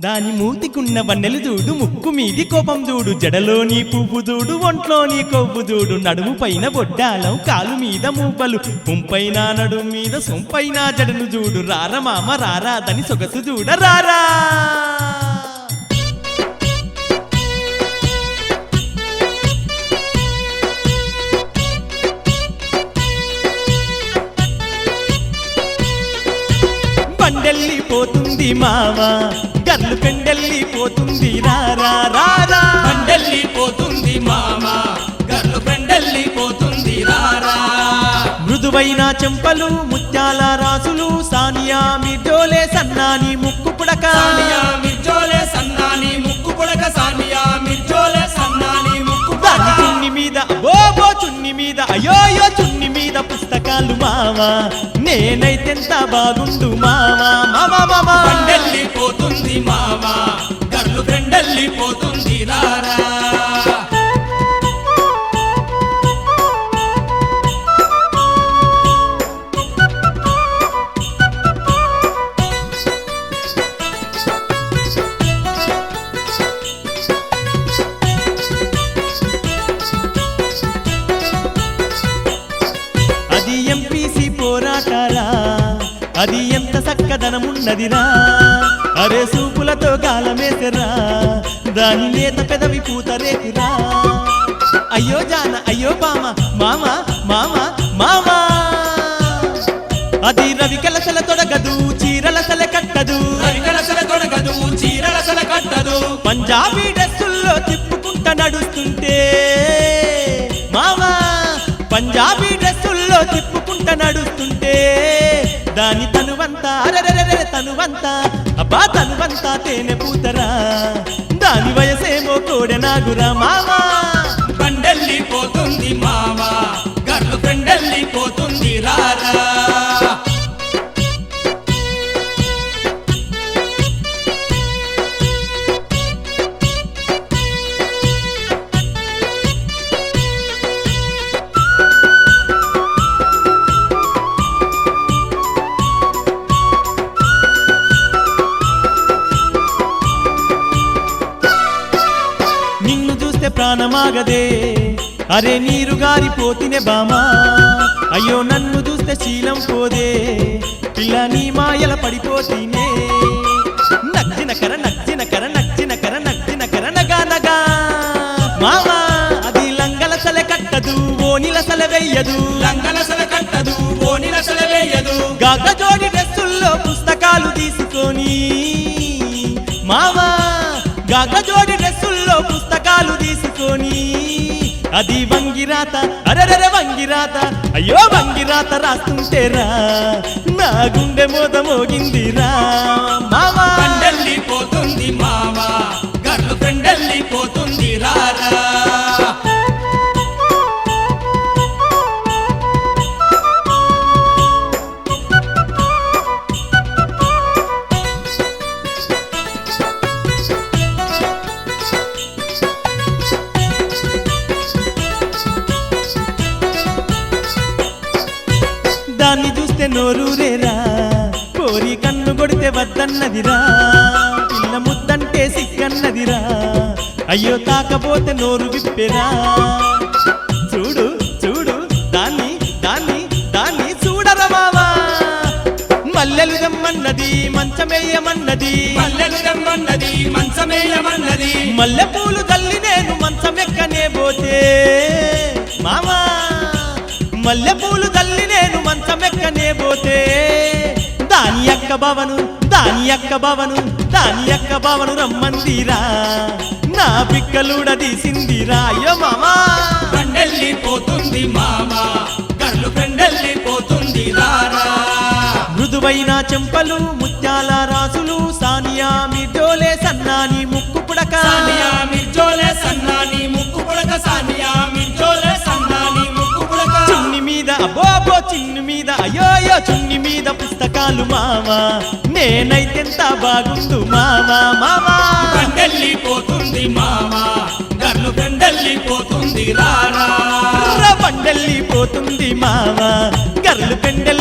దాని మూతికున్న వన్నెలు చూడు ముక్కు మీది కోపం చూడు జడలోని పువ్వు చూడు ఒంట్లోని కొవ్వు చూడు నడుము పైన బొడ్డాలం కాలు మీద మూపలు పుంపైన నడుము మీద సొంపైన జడను చూడు రార మామ రారా సొగసు చూడ రారా. బండెల్లి పోతుంది మామ గర్లు పెండెల్లి పోతుంది రారా రారా. బండెల్లి పోతుంది మామ గర్లు ఫ్రెండెల్లి పోతుంది రారా. మృదువైన చెంపలు ముత్యాల రాసులు సానియా మిర్జోలే సన్నాని ముక్కు పుడక. మిర్జోలే సన్నాని ముక్కు పుడక సానియా మిర్జోలే సన్నాని ముక్కు చున్ని మీద బోబో చున్ని మీద అయోయో చున్ని మీద పుస్తకాలు మావా. నేనైతెంత బాగుండు మావా మామా మావా. పోతుంది మావా గర్లు ఫ్రెండెల్లి పోతుంది రారా. పోరాటారా అది ఎంత చక్కదనమున్నదిరా? అరే సూపులతో గాలమేసరా? దాని లేత పెదవి పూతరేకురా? అయ్యో జాన అయ్యో బామ మామ మామ మామ! అది రవి కలసల తొడగదు చీరలసల కట్టదు. రవికలసల తొడగదు చీరలసల కట్టదు. పంజాబీ డ్రెస్సుల్లో తిప్పుకుంట నడుస్తుంటే మామా! పంజాబీ డ్రెస్సుల్లో తిప్పుకుంట నడుస్తుంటే దాని తనువంతా అరెరెరెరె తనువంతా అబ్బా తనువంతా తేనె పూతరా. దాని వయసేమో కోడెనాగురా మామా బండెల్లి పోతుంది మామ ప్రాణమాగదే. అరే నీరు గారిపోతినే బామా. అయ్యో నన్ను చూస్తే శీలం పోదే. పిల్ల నీ మాయల పడిపోతీనే. నచ్చిన కర నచ్చిన కర నచ్చిన కర నచ్చిన కర నగా నగా. మామా అది లంగల సల కట్టదు ఓనిల సల వెయ్యదు. లంగలసల కట్టదు ఓనిలసల వేయదు గగ జోడి డ్రెస్సుల్లో పుస్తకాలు తీసుకొని. మామా గగ జోడి పుస్తకాలు తీసుకొని. అది వంగిరాత అరరర వంగిరాత. అయ్యో వంగిరాత రాస్తుంటేరా నా గుండె మోద మోగిందిరా. మామా పోతుంది మామ దాన్ని చూస్తే నోరూరేరా కోరి కన్ను కొడితే వద్దన్నదిరా. పిల్ల ముద్దంటే సిక్కన్నదిరా అయ్యో తాకపోతే నోరు విప్పెరా. చూడు చూడు దాన్ని దాన్ని దాన్ని చూడరా మావా మల్లెలు దమ్మన్నది మంచమేయమన్నది. మల్లెలు రమ్మన్నది మంచమేయమన్నది. మల్లె పూలు తల్లి నేను మంచమెక్కనే పోతే. మామా మల్లె పూలు తల్లి నేను మంచమెక్కనే పోతే. దాని యొక్క భవను దాని యొక్క భవను దాని యొక్క భవను రమ్మందిరా. నా పిక్కలుడ తీసిందిరా అయ్యో మామా. పోతుంది మామ ఫ్రెండెల్లి పోతుంది రారా మృదువైన చెంపలు ముత్యాల రాసులు సానియా మిర్జోలే సన్నాని ముక్కు పుడక. సానియా మిర్జోలే సన్నాని ముక్కు పుడక సానియా అబ్బోబో చిన్ను మీద అయోయో చున్ని మీద పుస్తకాలు మావా. నేనైతెంత బాగుండు మావా మావా. బండెల్లి పోతుంది మామ గర్లు ఫ్రెండెల్లి పోతుంది రారా పోతుంది మావా గర్లు పెండెల్లి పోతుంది